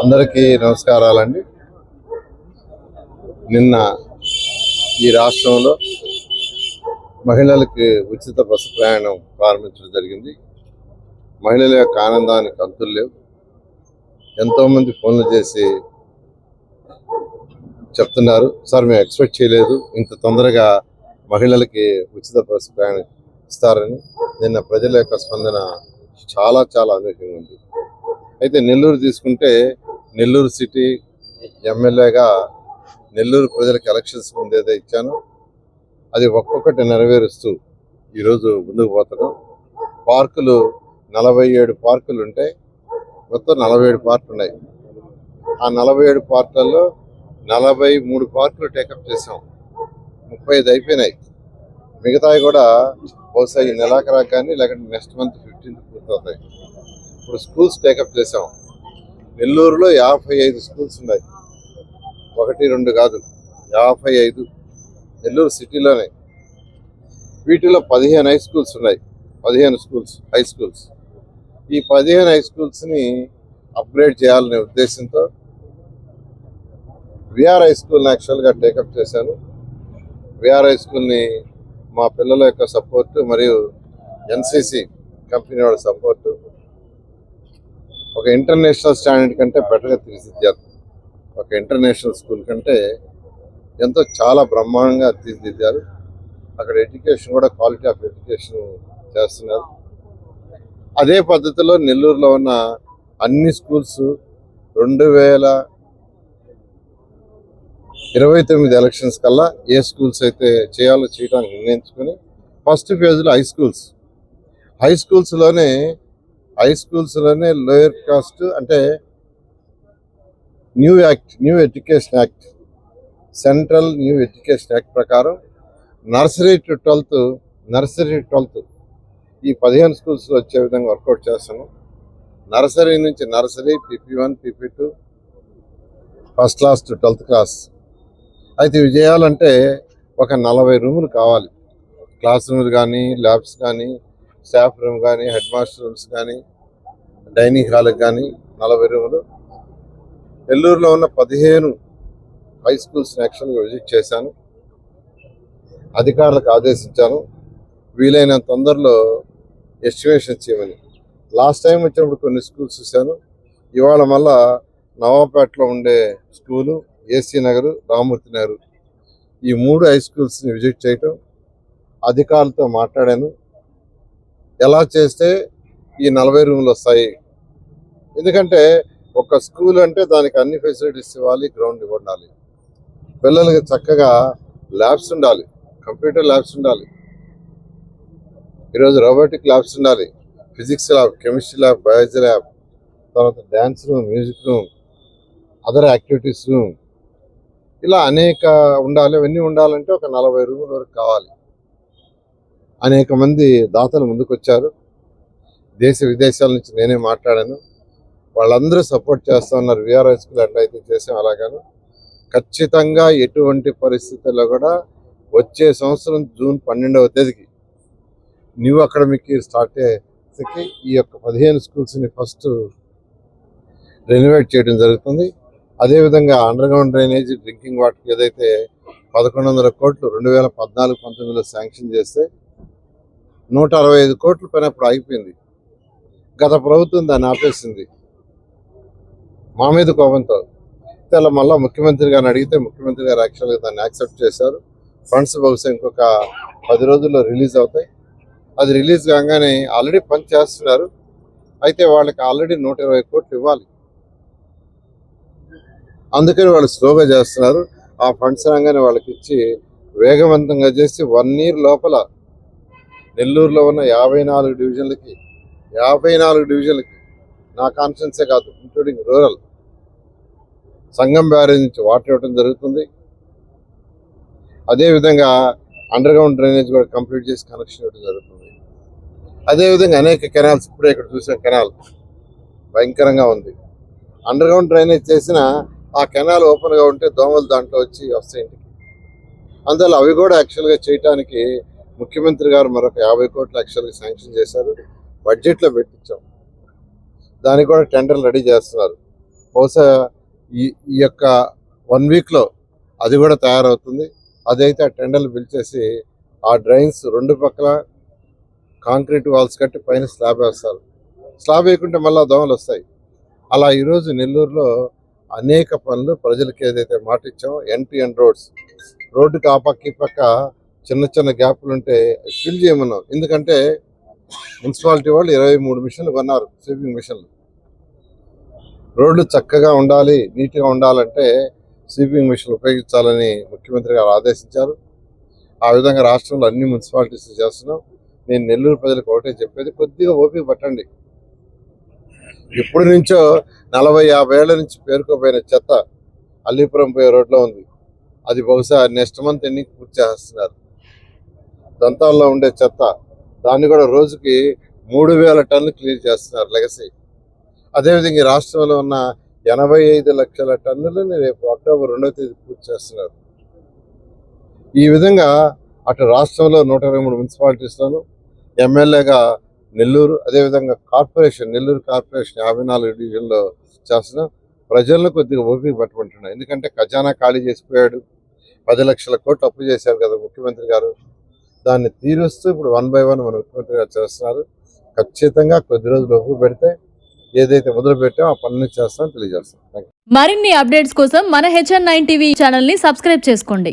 అందరికీ నమస్కారాలండి. నిన్న ఈ రాష్ట్రంలో మహిళలకి ఉచిత బస్సు ప్రయాణం ప్రారంభించడం జరిగింది. మహిళల యొక్క ఆనందానికి అంతులు లేవు. ఎంతోమంది ఫోన్లు చేసి చెప్తున్నారు సార్ మేము ఎక్స్పెక్ట్ చేయలేదు ఇంత తొందరగా మహిళలకి ఉచిత బస్సు ప్రయాణం ఇస్తారని. నిన్న ప్రజల యొక్క స్పందన చాలా చాలా అనూహ్యంగా ఉంది. అయితే నెల్లూరు తీసుకుంటే నెల్లూరు సిటీ ఎమ్మెల్యేగా నెల్లూరు ప్రజలకు ఎలక్షన్స్ ముందు ఇచ్చాను. అది ఒక్కొక్కటి నెరవేరుస్తూ ఈరోజు ముందుకు పోతున్నాం పార్కులు నలభై ఏడు పార్కులు ఉంటాయి మొత్తం నలభై ఏడు పార్కులు ఉన్నాయి. ఆ నలభై ఏడు పార్కులలో నలభై మూడు పార్కులు టేకప్ చేసాం ముప్పై ఐదు అయిపోయినాయి. మిగతావి కూడా బహుశా ఈ నెలాఖరా కానీ లేకుంటే నెక్స్ట్ మంత్ ఫిఫ్టీన్త్ పూర్తవుతాయి. ఇప్పుడు స్కూల్స్ టేకప్ చేసాం నెల్లూరులో యాభై ఐదు స్కూల్స్ ఉన్నాయి. ఒకటి రెండు కాదు. యాభై ఐదు నెల్లూరు సిటీలోనే. వీటిలో పదిహేను హై స్కూల్స్ ఉన్నాయి. పదిహేను స్కూల్స్ హై స్కూల్స్ ఈ పదిహేను హై స్కూల్స్ని అప్గ్రేడ్ చేయాలనే ఉద్దేశంతో విఆర్ హై స్కూల్ని యాక్చువల్గా టేకప్ చేశాను. విఆర్ హై స్కూల్ని మా పిల్లల యొక్క సపోర్టు మరియు ఎన్సిసి కంపెనీ వాళ్ళ సపోర్టు ఒక ఇంటర్నేషనల్ స్టాండర్డ్ కంటే బెటర్గా తీర్చిదిద్దారు. ఒక ఇంటర్నేషనల్ స్కూల్ కంటే ఎంతో చాలా బ్రహ్మాండంగా తీర్చిదిద్దారు. అక్కడ ఎడ్యుకేషన్ కూడా క్వాలిటీ ఆఫ్ ఎడ్యుకేషన్ చేస్తున్నారు. అదే పద్ధతిలో నెల్లూరులో ఉన్న అన్ని స్కూల్స్ రెండు వేల ఇరవై తొమ్మిది ఎలక్షన్స్ కల్లా ఏ స్కూల్స్ అయితే చేయాలో చేయడానికి నిర్ణయించుకొని ఫస్ట్ ఫేజ్లో హై స్కూల్స్ హై స్కూల్స్లోనే హై స్కూల్స్లోనే లోయర్ కాస్ట్ అంటే new act new education act central new education act ప్రకారం nursery to twelfth nursery twelfth ఈ పదిహేను స్కూల్స్లో వచ్చే విధంగా వర్కౌట్ చేస్తాను నర్సరీ నుంచి nursery PP one PP two first class to twelfth class అయితే ఇవి చేయాలంటే ఒక నలభై రూములు కావాలి. క్లాస్ రూమ్లు కానీ ల్యాబ్స్ కానీ స్టాఫ్ రూమ్ కానీ హెడ్ మాస్టర్ రూమ్స్ కానీ డైనింగ్ హాల్కి కానీ నలభై రూములు. నెల్లూరులో ఉన్న పదిహేను హై స్కూల్స్ యాక్షన్గా విజిట్ చేశాను. అధికారులకు ఆదేశించాను. వీలైన తొందరలో ఎస్టిమేషన్ చేయమని. లాస్ట్ టైం వచ్చినప్పుడు కొన్ని స్కూల్స్ చూశాను. ఇవాళ మళ్ళా నవాపేటలో ఉండే స్కూలు ఏసీ నగర్ రామూర్తి నగర్ ఈ మూడు హై స్కూల్స్ని విజిట్ చేయటం అధికారులతో మాట్లాడాను. ఎలా చేస్తే ఈ నలభై రూములు వస్తాయి? ఎందుకంటే ఒక స్కూల్ అంటే దానికి అన్ని ఫెసిలిటీస్ ఇవ్వాలి గ్రౌండ్ ఉండాలి పిల్లలకి చక్కగా ల్యాబ్స్ ఉండాలి కంప్యూటర్ ల్యాబ్స్ ఉండాలి. ఈరోజు రోబోటిక్ ల్యాబ్స్ ఉండాలి physics lab chemistry lab biology lab తర్వాత dance room music room other activities room. ఇలా అనేక ఉండాలి అవన్నీ ఉండాలంటే ఒక నలభై రూముల వరకు కావాలి. అనేక మంది దాతలు ముందుకొచ్చారు. దేశ విదేశాల నుంచి నేనే మాట్లాడాను. వాళ్ళందరూ సపోర్ట్ చేస్తా ఉన్నారు విఆర్ఐ స్కూల్ ఎట్లయితే చేసాం అలాగాను. ఖచ్చితంగా ఎటువంటి పరిస్థితుల్లో కూడా వచ్చే సంవత్సరం జూన్ పన్నెండవ తేదీకి న్యూ అకాడమిక్ ఇయర్ స్టార్ట్ అయ్యేసరికి ఈ యొక్క పదిహేను స్కూల్స్ని ఫస్ట్ రెనోవేట్ చేయడం జరుగుతుంది. అదేవిధంగా అండర్గ్రౌండ్ డ్రైనేజ్ డ్రింకింగ్ వాటర్ ఏదైతే పదకొండు వందల కోట్లు రెండు వేల పద్నాలుగు పంతొమ్మిదిలో శాంక్షన్ చేస్తే నూట అరవై ఐదు కోట్లు పైనప్పుడు ఆగిపోయింది. గత ప్రభుత్వం దాన్ని ఆపేసింది. మా మీద కోపంతో. తెల్ల మళ్ళీ ముఖ్యమంత్రి గారిని అడిగితే ముఖ్యమంత్రి గారు యాక్చువల్గా దాన్ని యాక్సెప్ట్ చేశారు. ఫండ్స్ బహుశా ఇంకొక పది రోజుల్లో రిలీజ్ అవుతాయి. అది రిలీజ్ కాగానే ఆల్రెడీ పని చేస్తున్నారు. అయితే వాళ్ళకి ఆల్రెడీ నూట ఇరవై కోట్లు ఇవ్వాలి. అందుకని వాళ్ళు స్లోగా చేస్తున్నారు. ఆ ఫండ్స్ రాగానే వాళ్ళకి ఇచ్చి వేగవంతంగా చేసి వన్ ఇయర్ లోపల నెల్లూరులో ఉన్న యాభై నాలుగు డివిజన్లకి యాభై నాలుగు డివిజన్లకి నా కాన్ఫిడెన్సే కాదు ఇంక్లూడింగ్ రూరల్ సంగం బ్యారేజ్ నుంచి వాటర్ ఇవ్వడం జరుగుతుంది. అదేవిధంగా అండర్గ్రౌండ్ డ్రైనేజ్ కూడా కంప్లీట్ చేసి కనెక్షన్ ఇవ్వడం జరుగుతుంది. అదేవిధంగా అనేక కెనాల్స్ ఇప్పుడే ఇక్కడ చూసిన కెనాల్ భయంకరంగా ఉంది. అండర్గ్రౌండ్ డ్రైనేజ్ చేసిన ఆ కెనాల్ ఓపెన్గా ఉంటే దోమలు దాంట్లో వచ్చి వస్తాయి ఇంటికి. అందువల్ల అవి కూడా యాక్చువల్గా చేయటానికి ముఖ్యమంత్రి గారు మరొక యాభై కోట్లు లక్షలకు శాంక్షన్ చేశారు. బడ్జెట్లో పెట్టించాం. దానికి కూడా టెండర్లు రెడీ చేస్తున్నారు. బహుశా ఈ ఈ యొక్క వన్ వీక్లో అది కూడా తయారవుతుంది. అదైతే ఆ టెండర్లు పిలిచేసి ఆ డ్రైన్స్ రెండు పక్కల కాంక్రీట్ వాల్స్ కట్టి పైన స్లాబ్ వేస్తారు. స్లాబ్ వేయకుంటే మళ్ళీ దోమలు వస్తాయి. అలా ఈరోజు నెల్లూరులో అనేక పనులు ప్రజలకు ఏదైతే మాట ఇచ్చామో ఎన్ రోడ్స్. రోడ్డుకి ఆ పక్క ఈ పక్క చిన్న చిన్న గ్యాప్లు ఉంటే ఫిల్ చేయమన్నాం ఎందుకంటే మున్సిపాలిటీ వాళ్ళు ఇరవై మూడు మిషన్లు కొన్నారు స్వీపింగ్ మిషన్లు. రోడ్లు చక్కగా ఉండాలి నీట్గా ఉండాలంటే స్వీపింగ్ మిషన్లు ఉపయోగించాలని ముఖ్యమంత్రి గారు ఆదేశించారు. ఆ విధంగా రాష్ట్రంలో అన్ని మున్సిపాలిటీస్ చేస్తున్నాం. నేను నెల్లూరు ప్రజలకు ఒకటే చెప్పేది కొద్దిగా ఓపిక పట్టండి. ఇప్పుడు నుంచో నలభై యాభై ఏళ్ళ నుంచి పేరుకోపోయిన చెత్త అల్లీపురం పోయే రోడ్లో ఉంది. అది బహుశా నెక్స్ట్ మంత్ ఎన్ని పూర్తి చేస్తున్నారు. దంతాల్లో ఉండే చెత్త దాన్ని కూడా రోజుకి మూడు వేల టన్నులు క్లీన్ చేస్తున్నారు లెగసీ. అదేవిధంగా ఈ రాష్ట్రంలో ఉన్న ఎనభై ఐదు లక్షల టన్నులని రేపు అక్టోబర్ రెండవ తేదీ పూర్తి చేస్తున్నారు. ఈ విధంగా అటు రాష్ట్రంలో నూట ఇరవై మూడు మున్సిపాలిటీస్లోను ఎమ్మెల్యేగా నెల్లూరు అదేవిధంగా కార్పొరేషన్ నెల్లూరు కార్పొరేషన్ యాభై నాలుగు డివిజన్లో చేస్తున్నాం ప్రజలను కొద్దిగా ఓపిక పట్టుకుంటున్నాం ఎందుకంటే ఖజానా ఖాళీ చేసిపోయాడు. పది లక్షల కోట్లు అప్పు చేశారు కదా ముఖ్యమంత్రి గారు. దాన్ని తీరుస్తూ ఇప్పుడు వన్ బై వన్ మన ముఖ్యమంత్రి గారు చేస్తున్నారు. ఖచ్చితంగా కొద్ది రోజులు ఒప్పు పెడితే ఏదైతే మొదలు పెట్టామో ఆ పనులు చేస్తామని తెలియజేస్తాం మరిన్ని అప్డేట్స్ కోసం మన హెచ్ఎన్ నైన్ టీవీ ఛానల్ని సబ్స్క్రైబ్ చేసుకోండి.